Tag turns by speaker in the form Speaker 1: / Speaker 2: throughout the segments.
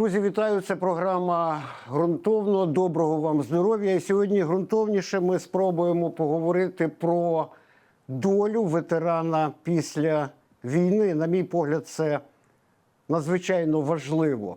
Speaker 1: Друзі, вітаю! Це програма ґрунтовно. Доброго вам здоров'я. І сьогодні ґрунтовніше ми спробуємо поговорити про долю ветерана після війни. На мій погляд, це надзвичайно важливо.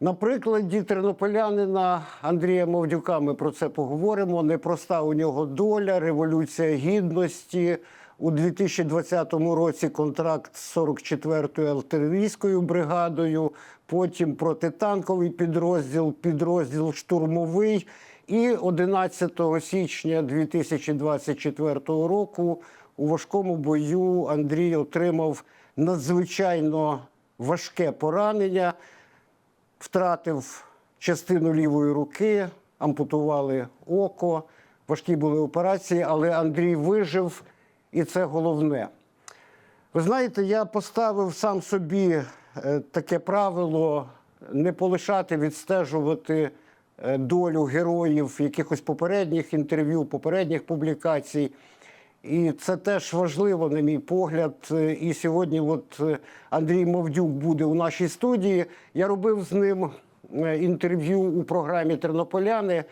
Speaker 1: На прикладі тернополянина Андрія Мовдюка ми про це поговоримо. Непроста у нього доля, революція гідності. У 2020 році контракт з 44-ю артилерійською бригадою, потім протитанковий підрозділ, підрозділ штурмовий. І 11 січня 2024 року у важкому бою Андрій отримав надзвичайно важке поранення втратив частину лівої руки, ампутували око, важкі були операції, але Андрій вижив, і це головне. Ви знаєте, я поставив сам собі таке правило не полишати відстежувати е, долю героїв якихось попередніх інтерв'ю, попередніх публікацій. І це теж важливо, на мій погляд. Е, І сьогодні, от е, Андрій Мовдюк буде у нашій студії. Я робив з ним е, інтерв'ю у програмі Тернополяни.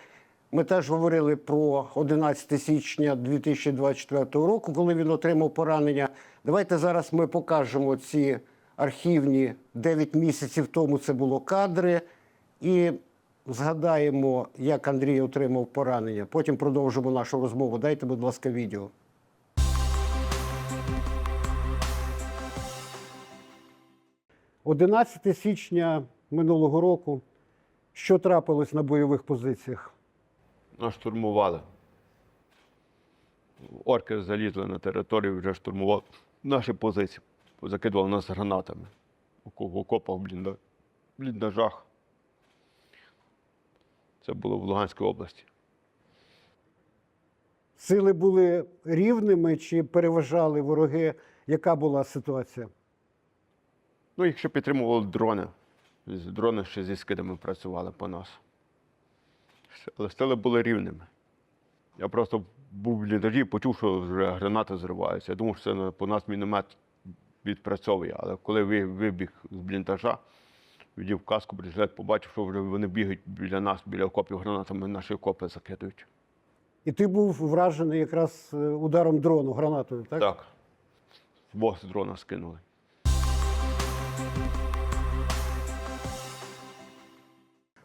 Speaker 1: Ми теж говорили про 11 січня 2024 року, коли він отримав поранення. Давайте зараз ми покажемо ці архівні 9 місяців тому це було кадри. І згадаємо, як Андрій отримав поранення. Потім продовжимо нашу розмову. Дайте, будь ласка, відео. 11 січня минулого року. Що трапилось на бойових позиціях?
Speaker 2: Нас штурмували. Орки залізли на територію, вже штурмували наші позиції. Закидували нас гранатами. В окопах, в бліндажах. Це було в Луганській області.
Speaker 1: Сили були рівними чи переважали вороги? Яка була ситуація?
Speaker 2: Ну, їх ще підтримували дрони. Дрони ще зі скидами працювали по нас. Але сили були рівними. Я просто був в бліндажі, почув, що вже гранати зриваються. Я думав, що це по нас міномет відпрацьовує. Але коли ви- вибіг з бліндажа, відів каску, браслет, побачив, що вже вони бігають біля нас, біля окопів гранатами, наші окопи закидують.
Speaker 1: І ти був вражений якраз е, ударом дрону, гранатою, так?
Speaker 2: Так. З бос дрона скинули.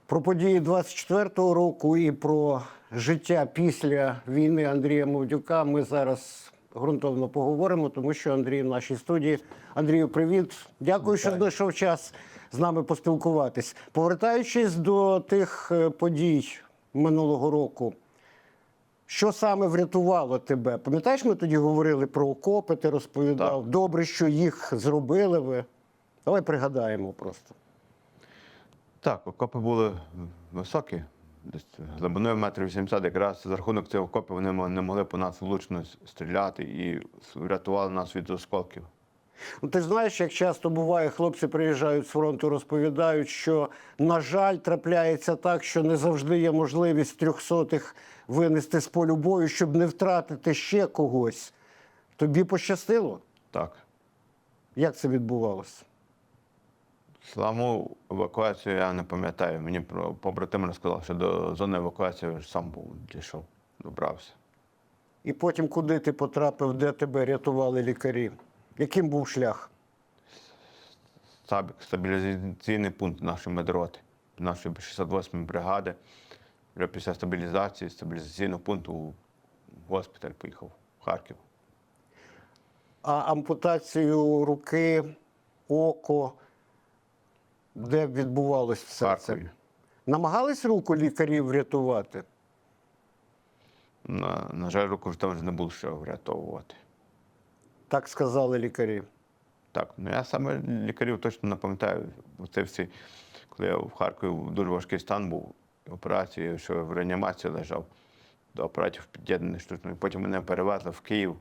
Speaker 1: Про події 24-го року і про життя після війни Андрія Мовдюка ми зараз ґрунтовно поговоримо, тому що Андрій в нашій студії. Андрію, привіт. Дякую, що знайшов час з нами поспілкуватись. Повертаючись до тих е, подій минулого року, що саме врятувало тебе? Пам'ятаєш, ми тоді говорили про окопи, ти розповідав. Добре, що їх зробили ви. Давай пригадаємо просто.
Speaker 3: Так, окопи були високі, десь глибиною метрів 80, якраз за рахунок цих окопів вони не могли по нас влучно стріляти і врятували нас від осколків.
Speaker 1: Ну, ти знаєш, як часто буває, хлопці приїжджають з фронту, розповідають, що, на жаль, трапляється так, що не завжди є можливість трьохсотих винести з полю бою, щоб не втратити ще когось. Тобі пощастило?
Speaker 3: Так.
Speaker 1: Як це відбувалося?
Speaker 3: Саму евакуацію я не пам'ятаю. Мені побратим розказав, що до зони евакуації я сам був дійшов, добрався.
Speaker 1: І потім куди ти потрапив, де тебе рятували лікарі? Яким був шлях?
Speaker 3: Сабік, стабілізаційний пункт нашої медроти, нашої 68-ї бригади. Вже після стабілізації, стабілізаційного пункту в госпіталь поїхав в Харків.
Speaker 1: А ампутацію руки, око, де відбувалось все це?
Speaker 3: Харкові.
Speaker 1: Намагались руку лікарів врятувати?
Speaker 3: На, на жаль, руку вже там вже не було що врятовувати.
Speaker 1: Так сказали лікарі.
Speaker 3: Так, ну я саме лікарів точно не пам'ятаю. Це всі, коли я в Харкові дуже важкий стан був, операції, що в реанімації лежав, до оператів під'єднаний штучно. Потім мене перевезли в Київ.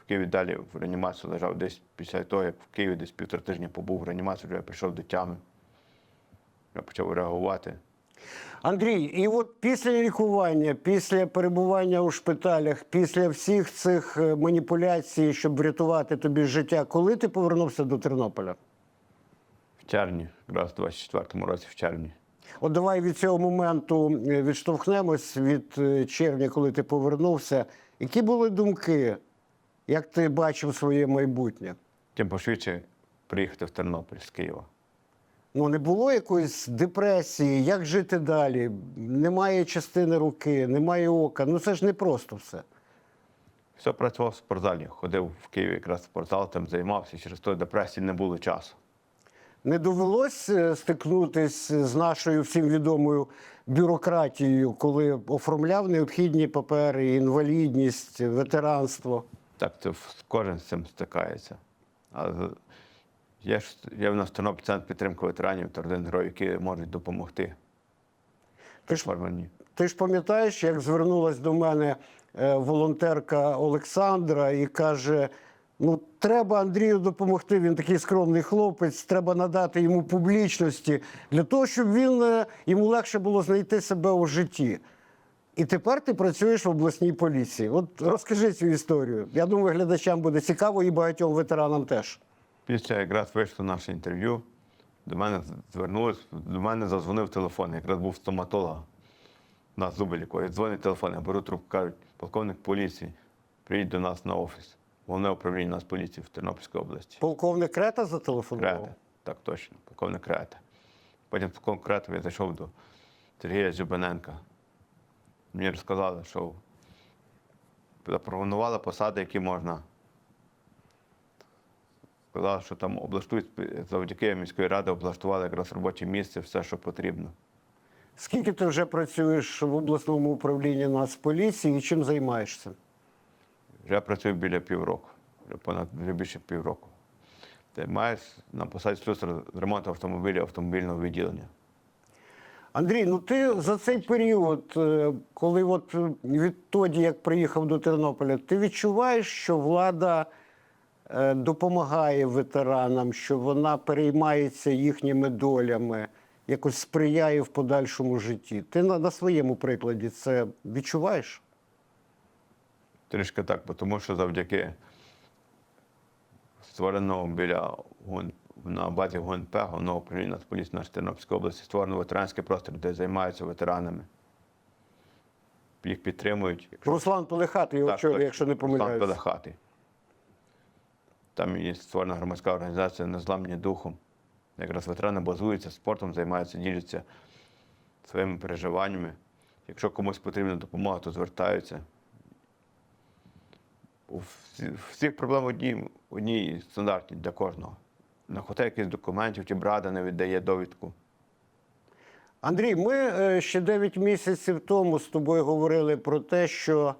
Speaker 3: В Києві далі в реанімацію лежав десь після того, як в Києві десь півтора тижня побув в реанімації, вже я прийшов до тями. Я почав реагувати.
Speaker 1: Андрій, і от після лікування, після перебування у шпиталях, після всіх цих е, маніпуляцій, щоб врятувати тобі життя, коли ти повернувся до Тернополя?
Speaker 3: В червні, якраз в 24-му році, в червні.
Speaker 1: От давай від цього моменту е, відштовхнемось від е, червня, коли ти повернувся. Які були думки? Як ти бачив своє майбутнє?
Speaker 3: Тим пошвидше приїхати в Тернопіль з Києва.
Speaker 1: Ну, не було якоїсь депресії, як жити далі? Немає частини руки, немає ока. Ну це ж не просто все.
Speaker 3: Все працював в спортзалі. Ходив в Києві якраз в спортзал, там займався, через то депресії не було часу.
Speaker 1: Не довелось е, стикнутись з нашою всім відомою бюрократією, коли оформляв необхідні папери, інвалідність, ветеранство.
Speaker 3: Так, це кожен з цим стикається. А є, ж, є в нас Тернопіль центр підтримки ветеранів та родин героїв, які можуть допомогти.
Speaker 1: Ти ж Ти ж пам'ятаєш, як звернулась до мене е, волонтерка Олександра і каже: ну, треба Андрію допомогти. Він такий скромний хлопець, треба надати йому публічності для того, щоб він е, йому легше було знайти себе у житті. І тепер ти працюєш в обласній поліції. От розкажи цю історію. Я думаю, глядачам буде цікаво і багатьом ветеранам теж.
Speaker 3: Після якраз вийшло наше інтерв'ю. До мене звернулись, до мене зазвонив телефон. Якраз був стоматолог. На зуби лікує. Дзвонить телефон, я беру трубку, кажуть, полковник поліції, приїдь до нас на офіс. Головне управління нас поліції в Тернопільській області.
Speaker 1: Полковник Крета зателефонував.
Speaker 3: Крета. Так точно, полковник Крета. Потім полковник Крета я зайшов до Сергія Зюбаненка. Мені розказали, що запропонували посади, які можна. Сказали, що там облаштують завдяки міської ради облаштували якраз робоче місце, все, що потрібно.
Speaker 1: Скільки ти вже працюєш в обласному управлінні Нацполіції і чим займаєшся?
Speaker 3: Вже працюю біля півроку, вже понад вже більше півроку. Займаюсь на посаді слюсара з ремонту автомобілів автомобільного відділення.
Speaker 1: Андрій, ну ти за цей період, е, коли от відтоді, як приїхав до Тернополя, ти відчуваєш, що влада допомагає ветеранам, що вона переймається їхніми долями, якось сприяє в подальшому житті. Ти на, на своєму прикладі це відчуваєш?
Speaker 3: Трішки так, тому що завдяки створеного біля ГУН, на базі ГУНП, головного управління Нацполіції нашої Тернопільської області, створено ветеранський простір, де займаються ветеранами. Їх підтримують.
Speaker 1: Руслан його
Speaker 3: Так,
Speaker 1: очолює,
Speaker 3: точно.
Speaker 1: якщо не
Speaker 3: Руслан
Speaker 1: помиляюсь.
Speaker 3: Там є створена громадська організація Незламні духом. Якраз ветерани базуються спортом, займаються, діляться своїми переживаннями. Якщо комусь потрібна допомога, то звертаються. Всіх проблем одні, одні стандартні для кожного. Не хватає якихось документів, чи брада не віддає довідку.
Speaker 1: Андрій, ми е, ще 9 місяців тому з тобою говорили про те, що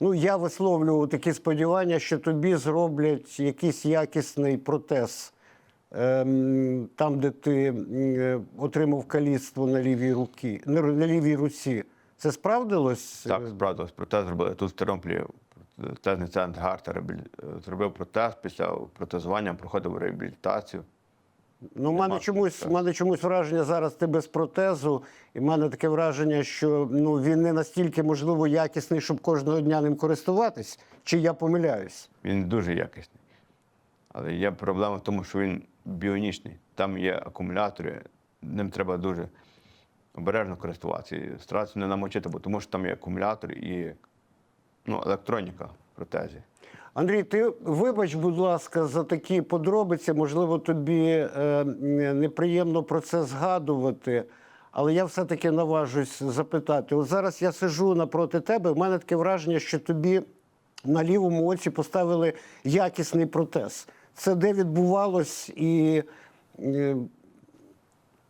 Speaker 1: ну, я висловлював такі сподівання, що тобі зроблять якийсь якісний протез. Ем, там, де ти е, отримав каліцтво на лівій руці, на, лівій руці. Це справдилось?
Speaker 3: Так, справді, протез зробили тут в Тернополі. Протезний центр Гарта зробив протез після протезування, проходив реабілітацію.
Speaker 1: Ну, в мене чомусь, в мене чомусь враження зараз ти без протезу, і в мене таке враження, що ну, він не настільки, можливо, якісний, щоб кожного дня ним користуватись. Чи я помиляюсь?
Speaker 3: Він дуже якісний. Але є проблема в тому, що він біонічний. Там є акумулятори, ним треба дуже обережно користуватися. І старатися не намочити, бо тому що там є акумулятор і ну, електроніка в протезі.
Speaker 1: Андрій, ти вибач, будь ласка, за такі подробиці. Можливо, тобі е, неприємно про це згадувати, але я все-таки наважусь запитати. От зараз я сижу напроти тебе. в мене таке враження, що тобі на лівому оці поставили якісний протез. Це де відбувалось і е,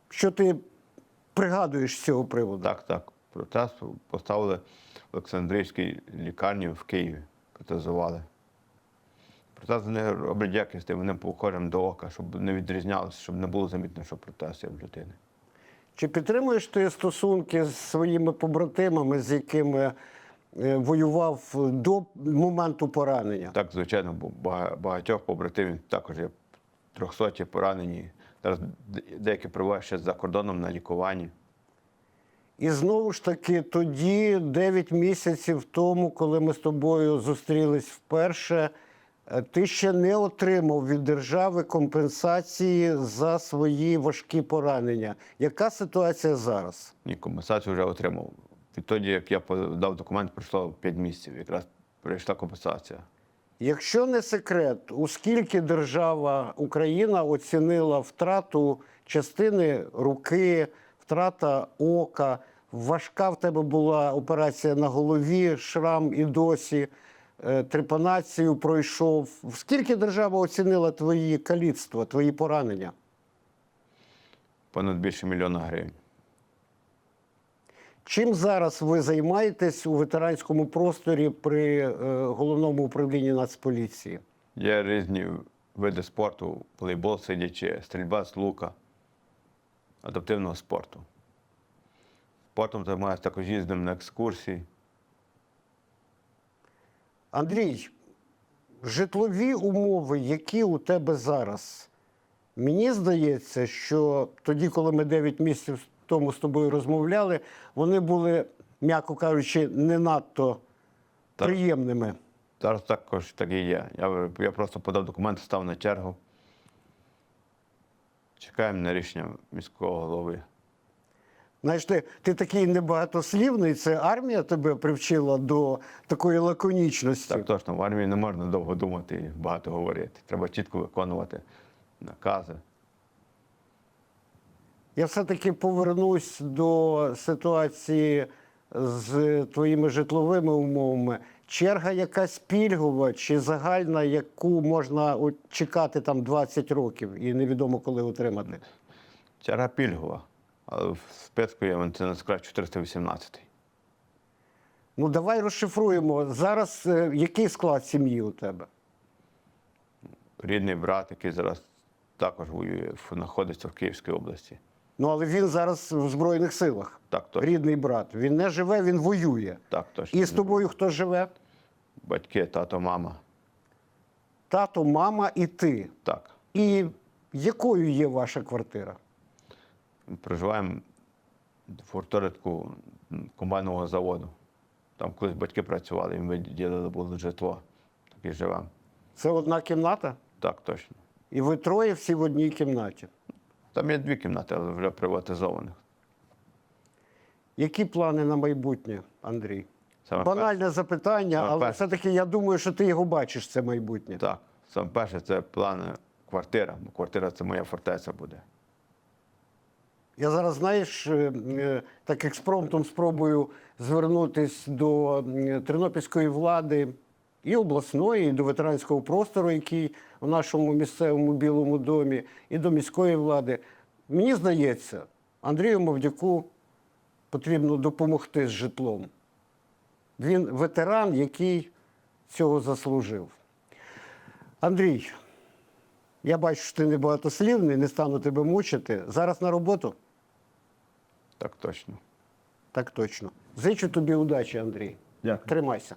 Speaker 1: що ти пригадуєш з цього приводу?
Speaker 3: Так, так. Протез поставили в Олександрійській лікарні в Києві, протезували. Протези не роблять якісний, вони похожим до ока, щоб не відрізнялося, щоб не було замітно, що протез є в людини.
Speaker 1: Чи підтримуєш ти стосунки з своїми побратимами, з якими е, воював до моменту поранення?
Speaker 3: Так, звичайно, бо багатьох побратимів також є трьохсоті поранені. Зараз деякі перебувають ще за кордоном на лікуванні.
Speaker 1: І знову ж таки, тоді, 9 місяців тому, коли ми з тобою зустрілись вперше, Ти ще не отримав від держави компенсації за свої важкі поранення. Яка ситуація зараз?
Speaker 3: Ні, компенсацію вже отримав. Відтоді, як я подав документ, пройшло 5 місяців. Якраз прийшла компенсація.
Speaker 1: Якщо не секрет, у скільки держава Україна оцінила втрату частини руки, втрата ока, важка в тебе була операція на голові, шрам і досі, е, трепанацію пройшов. Скільки держава оцінила твої каліцтва, твої поранення?
Speaker 3: Понад більше мільйона гривень.
Speaker 1: Чим зараз ви займаєтесь у ветеранському просторі при е, головному управлінні Нацполіції?
Speaker 3: Є різні види спорту, волейбол сидячи, стрільба з лука, адаптивного спорту. Спортом займаюся також їздимо на екскурсії.
Speaker 1: Андрій, житлові умови, які у тебе зараз, мені здається, що тоді, коли ми 9 місяців тому з тобою розмовляли, вони були, м'яко кажучи, не надто
Speaker 3: Так.
Speaker 1: приємними.
Speaker 3: Зараз також так і є. Я, я просто подав документи, став на чергу. Чекаємо на рішення міського голови.
Speaker 1: Знаєш, ти, ти такий небагатослівний, це армія тебе привчила до такої лаконічності.
Speaker 3: Так точно, в армії не можна довго думати і багато говорити. Треба чітко виконувати накази.
Speaker 1: Я все-таки повернусь до ситуації з твоїми житловими умовами. Черга якась пільгова чи загальна, яку можна чекати там 20 років і невідомо коли отримати.
Speaker 3: Черга пільгова, але в списку є медицина скрай 418.
Speaker 1: Ну давай розшифруємо. Зараз е, який склад сім'ї у тебе?
Speaker 3: Рідний брат, який зараз також воює, ф- знаходиться в Київській області.
Speaker 1: Ну але він зараз в Збройних силах.
Speaker 3: Так точно.
Speaker 1: Рідний брат. Він не живе, він воює.
Speaker 3: Так точно.
Speaker 1: І з тобою хто живе?
Speaker 3: Батьки, тато, мама.
Speaker 1: Тато, мама і ти.
Speaker 3: Так.
Speaker 1: І якою є ваша квартира?
Speaker 3: Проживаємо в гуртожитку комбайнового заводу. Там колись батьки працювали, їм виділили було житло. Так і живемо.
Speaker 1: Це одна кімната?
Speaker 3: Так точно.
Speaker 1: І ви троє всі в одній кімнаті.
Speaker 3: Там є дві кімнати, але вже приватизованих.
Speaker 1: Які плани на майбутнє, Андрій?
Speaker 3: Саме
Speaker 1: Банальне запитання,
Speaker 3: Саме
Speaker 1: але
Speaker 3: перше.
Speaker 1: все-таки я думаю, що ти його бачиш, це майбутнє.
Speaker 3: так, саме перше це плани квартира, бо квартира це моя фортеця буде.
Speaker 1: Я зараз, знаєш, е, е, так експромтом спробую звернутися до тернопільської влади і обласної, і до ветеранського простору, який у нашому місцевому білому домі, і до міської влади. Мені здається, Андрію Мовдяку потрібно допомогти з житлом. Він ветеран, який цього заслужив. Андрій, я бачу, що ти небагатослівний, не стану тебе мучити. Зараз на роботу?
Speaker 3: Так точно.
Speaker 1: Так точно. Зичу тобі удачі, Андрій.
Speaker 3: Дякую.
Speaker 1: Тримайся.